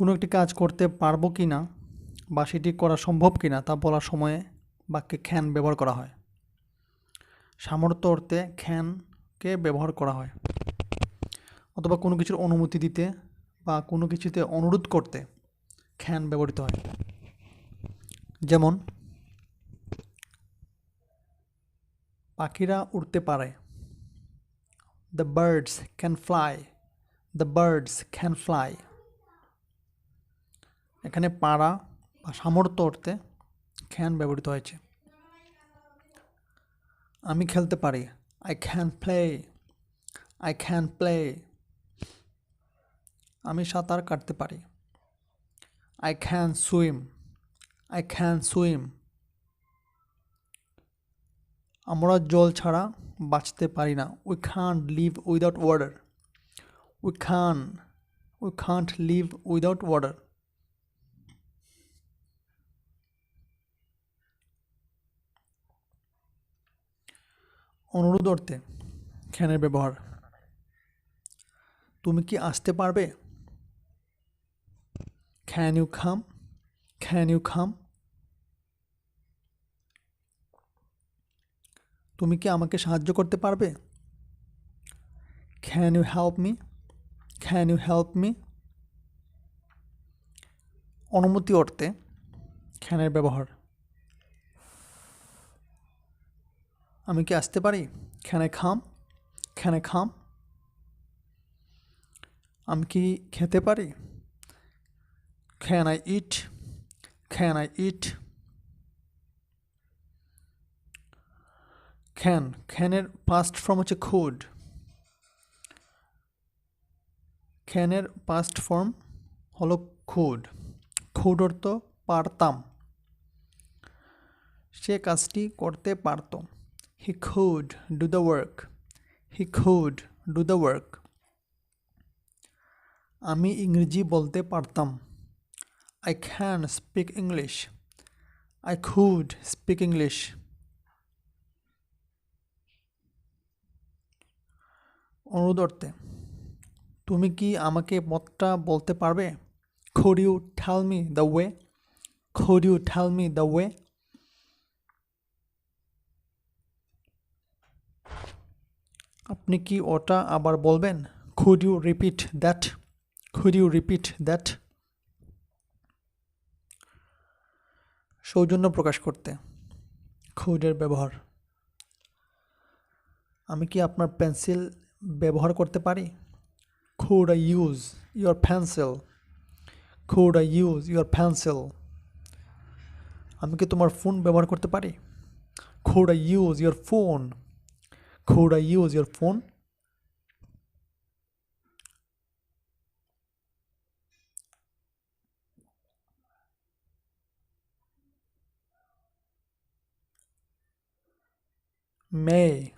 কোনো একটি কাজ করতে পারব কি না বা সেটি করা সম্ভব কি না তা বলার সময়ে বাক্যে খ্যান ব্যবহার করা হয়। সামর্থ্য অর্থে খ্যানকে ব্যবহার করা হয়। অথবা কোনো কিছুর অনুমতি দিতে বা কোনো কিছুতে অনুরোধ করতে খ্যান ব্যবহৃত হয়। যেমন, পাখিরা উড়তে পারে। The birds can fly the birds can fly এখানে পাড়া বা সামর্থ্য অর্থে ক্যান ব্যবহৃত হয়েছে। আমি খেলতে পারি। I can play I can play আমি সাঁতার কাটতে পারি। I can swim I can swim আমরা জল ছাড়া বাঁচতে পারি না। We can't live without water we can we can't live without water অনুরোধ অর্থে খ্যানের ব্যবহার। তুমি কি আসতে পারবে? Can you come খ্যান you come তুমি কি আমাকে সাহায্য করতে পারবে? Can you help me can you help me অনুমতি অর্থে খ্যানের ব্যবহার। আমি কি আসতে পারি? আই খাম আই খাম আমি কি খেতে পারি? Can I eat can I eat can ক্যানের past form হচ্ছে খুড ক্যানের পাস্ট ফর্ম হলো খুড খুড অর্থ পারতাম। সে কাজটি করতে পারত। He could do the work he could do the work আমি ইংরেজি বলতে পারতাম। I can speak English I could speak English অনুরোধ তুমি কি আমাকে পথটা বলতে পারবে? Could you tell me the way could you tell me the way আপনি কি ওটা আবার বলবেন? Could you repeat that could you repeat that সৌজন্য প্রকাশ করতে। খুডের ব্যবহার। আমি কি আপনার পেন্সিল ব্যবহার করতে পারি? Could I use your pencil could I use your pencil আমি কি তোমার ফোন ব্যবহার করতে পারি? Could I use your phone could I use your phone may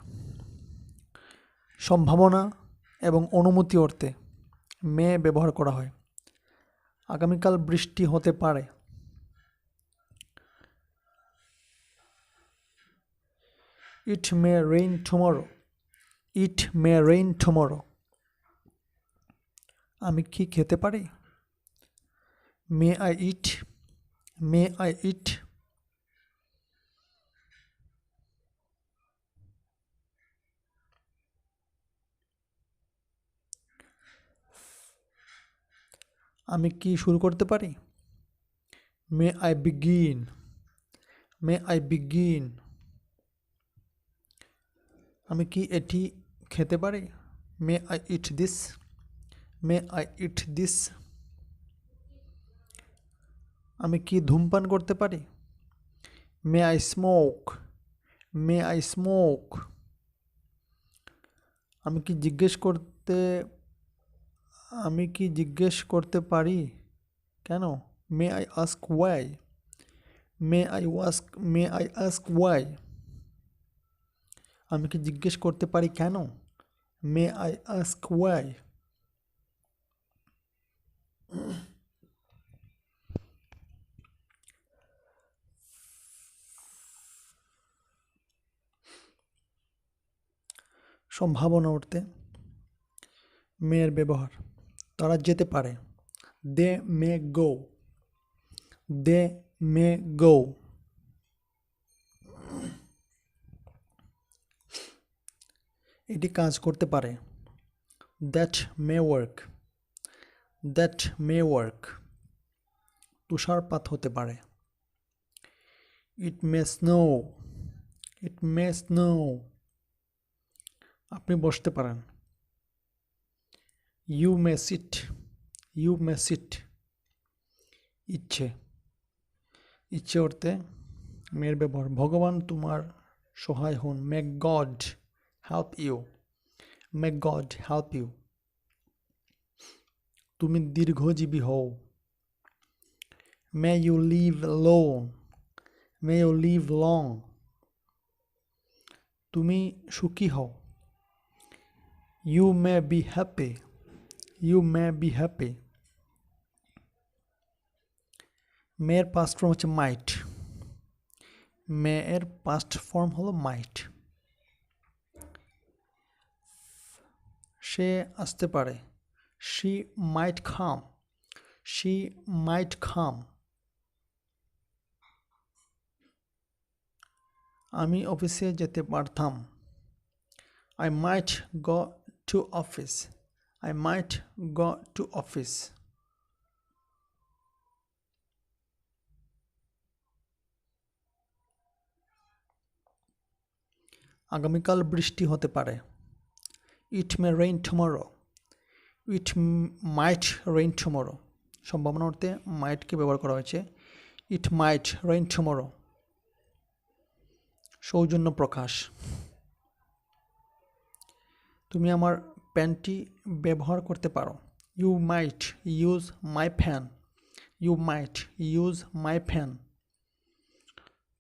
সম্ভাবনা এবং অনুমতি অর্থে মে ব্যবহার করা হয়। আগামীকাল বৃষ্টি হতে পারে। It may rain tomorrow it may rain tomorrow আমি কি খেতে পারি? May I it May I ইট আমি কি শুরু করতে পারি? May I begin may I begin আমি কি এটি খেতে পারি? May I eat this may I eat this আমি কি ধূমপান করতে পারি? May I smoke may I smoke আমি কি জিজ্ঞেস করতে, আমি কি জিজ্ঞেস করতে পারি? কেন? May I ask why may I ask may I ask why আমি কি জিজ্ঞেস করতে পারি কেন? মে আই আস্ক ওয়াই সম্ভাবনা উঠতে মেয়ের ব্যবহার। তারা যেতে পারে। দে মে গো দে মে গো এটি কাজ করতে পারে। That may work. That may work. তুষারপাত হতে পারে। It may snow. It may snow. আপনি বসতে পারেন। You may sit. You may sit. ইচ্ছে। ইচ্ছে অর্থে মেয়ের ব্যবহার। ভগবান তোমার সহায় হন। May God. Help you may God help you তুমি দীর্ঘজীবী হও। May you live long may you live long তুমি সুখী হও। You may be happy you may be happy মেয়ের পাস্ট ফর্ম হচ্ছে মাইট মেয়ের পাস্ট ফর্ম হলো মাইট সে আসতে পারে। শি মাইট খাম শি মাইট খাম আমি অফিসে যেতে পারতাম। I might go to office I might go to office আগামীকাল বৃষ্টি হতে পারে। It may rain tomorrow it might rain tomorrow সম্ভাবনা অর্থে মাইটকে ব্যবহার করা হয়েছে। ইট মাইট রেইন টুমোরো সৌজন্য প্রকাশ। তুমি আমার প্যান্টটি ব্যবহার করতে পারো। You might use my fan you might use my fan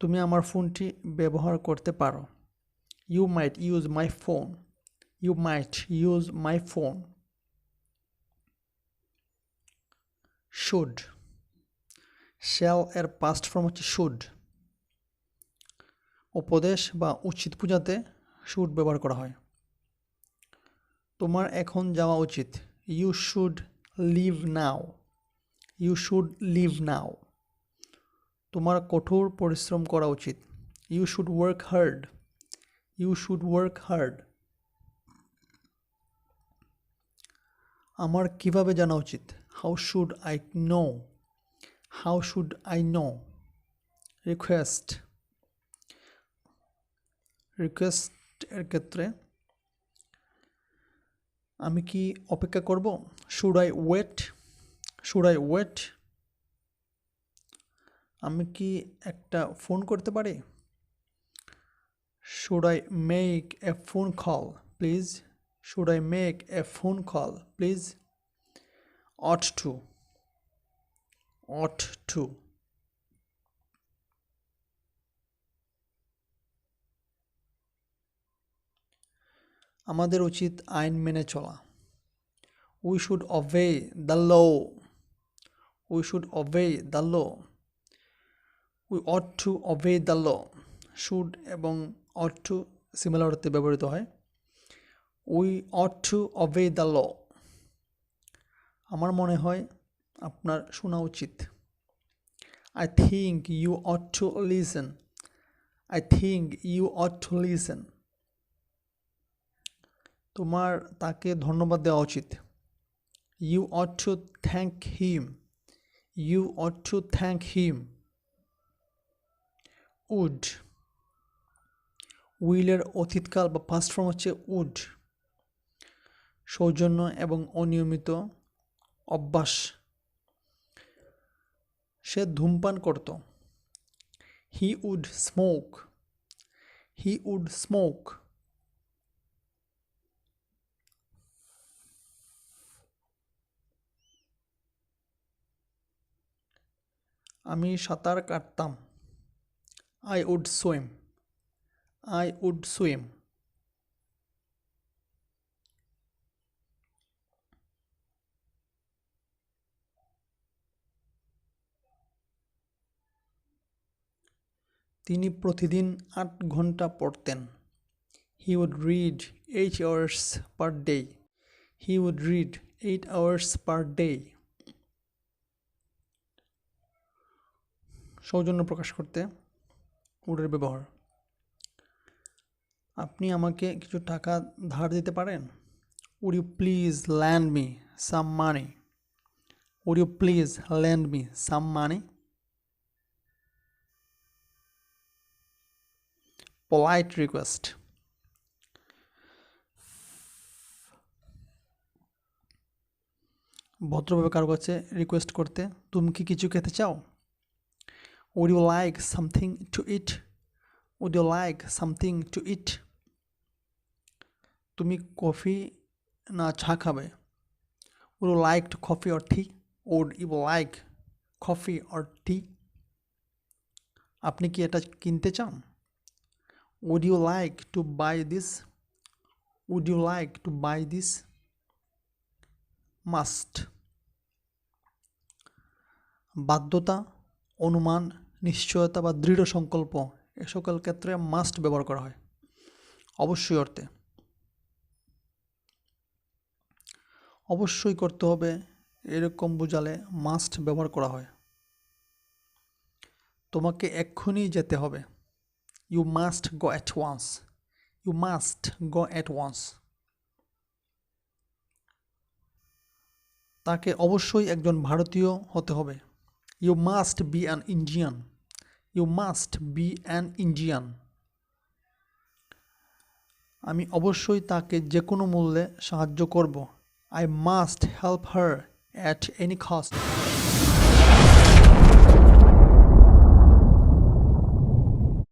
তুমি আমার ফোনটি ব্যবহার করতে পারো। You might use my phone you might use my phone should shall এর পাস্ট ফর্ম হচ্ছে শুড উপদেশ বা উচিত পূজাতে শুড ব্যবহার করা হয়। তোমার এখন যাওয়া উচিত। You should leave now you should leave now তোমার কঠোর পরিশ্রম করা উচিত। You should work hard you should work hard আমার কীভাবে জানা উচিত? How should I know how should I know request request এর ক্ষেত্রে আমি কি অপেক্ষা করব? Should I wait should I wait আমি কি একটা ফোন করতে পারি? Should I make a phone call please should I make a phone call please ought to ought to আমাদের উচিত আইন মেনে চলা। We should obey the law we should obey the law we ought to obey the law should এবং ought to similar অর্থে ব্যবহৃত হয়। We ought to obey the law আমার মনে হয় আপনার শোনা উচিত। I think you ought to listen I think you ought to listen তোমার তাকে ধন্যবাদ দেওয়া উচিত। You ought to thank him you ought to thank him would. উইলের অতীতকাল বা পাস্ট ফর্ম হচ্ছে উড। সৌজন্য এবং অনিয়মিত অভ্যাস। সে ধূমপান করত। He would smoke he would smoke আমি সাঁতার কাটতাম। I would swim I would swim তিনি প্রতিদিন আট ঘণ্টা পড়তেন। He would read eight hours per day he would read eight hours per day সৌজন্য প্রকাশ করতে উডের ব্যবহার। আপনি আমাকে কিছু টাকা ধার দিতে পারেন? Would you please lend me some money would you please lend me some money polite request ভদ্রভাবে কারও কাছে রিকোয়েস্ট করতে, তুমি কি কিছু খেতে চাও? Would you like something to eat would you like something to eat তুমি কফি না চা খাবে? Would you like to coffee or tea would you like coffee or tea আপনি কি এটা কিনতে চান? Would you like to buy this would you like to buy this must বাধ্যতা, অনুমান, নিশ্চয়তা বা দৃঢ় সংকল্প এ সকল ক্ষেত্রে মাস্ট ব্যবহার করা হয়। অবশ্যই অর্থে। অবশ্যই করতে হবে, এরকম বোঝালে মাস্ট ব্যবহার করা হয়। তোমাকে এক্ষুনি যেতে হবে। You must go at once you must go at once তাকে অবশ্যই একজন ভারতীয় হতে হবে। You must be an Indian you must be an Indian আমি অবশ্যই তাকে যে কোনো মূল্যে সাহায্য করব। I must help her at any cost